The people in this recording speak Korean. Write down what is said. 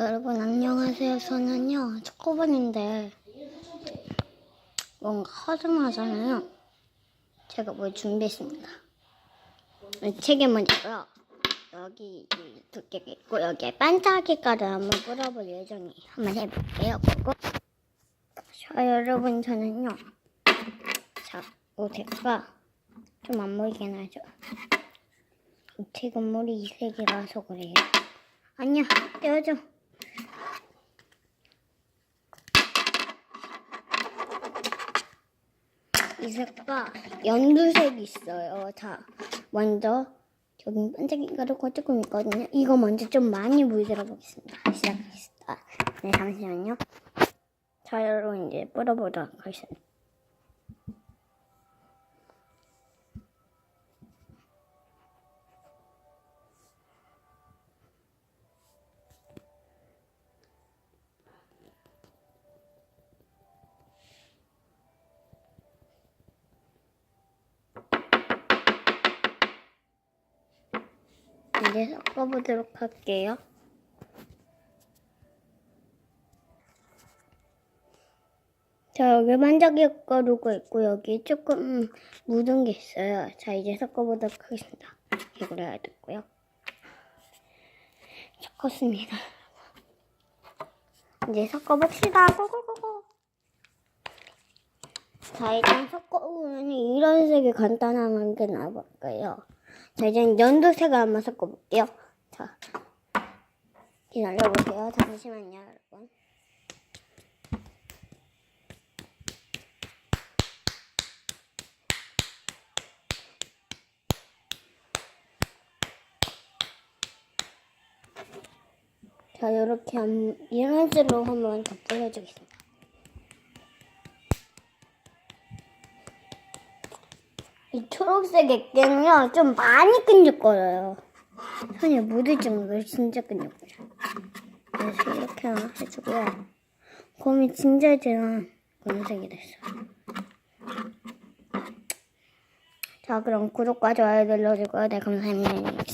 여러분 안녕하세요. 저는요 초코반인데 뭔가 허전하잖아요. 제가 뭘 준비했습니다. 책에 먼저요. 여기 두 개가 있고 여기에 반짝이가루 한번 뿌려볼 예정이에요. 한번 해볼게요. 그리고 자 여러분 저는요. 자 옷에가 좀안 하죠. 이 책은 물이 이색이라서 그래요. 아니야 떼어줘. 이 색과 연두색이 있어요. 자, 먼저 여기 반짝이가루가 조금 있거든요. 이거 먼저 좀 많이 물들어 보겠습니다. 시작하겠습니다. 네, 잠시만요. 자, 여러분 이제 뿌려보도록 하겠습니다. 이제 섞어보도록 할게요. 자, 여기 반짝이 가루가 있고, 여기 조금 묻은 게 있어요. 자, 이제 섞어보도록 하겠습니다. 이걸 해야 되고요. 섞었습니다. 이제 섞어봅시다. 고고고고. 자, 일단 섞어보면 이런 색이 간단한 게 나와볼까요? 자, 이제 연두색을 한번 섞어볼게요. 자, 기다려보세요. 잠시만요, 여러분. 자, 이렇게 한, 이런 식으로 한번 더 뿌려주겠습니다. 이 초록색 액계는요, 좀 많이 끈적거려요. 손에 묻을 정도로 진짜 끈적거려요. 그래서 이렇게 해주고요. 곰이 진짜 진한 검은색이 됐어요. 자, 그럼 구독과 좋아요 눌러주고요. 네, 감사합니다.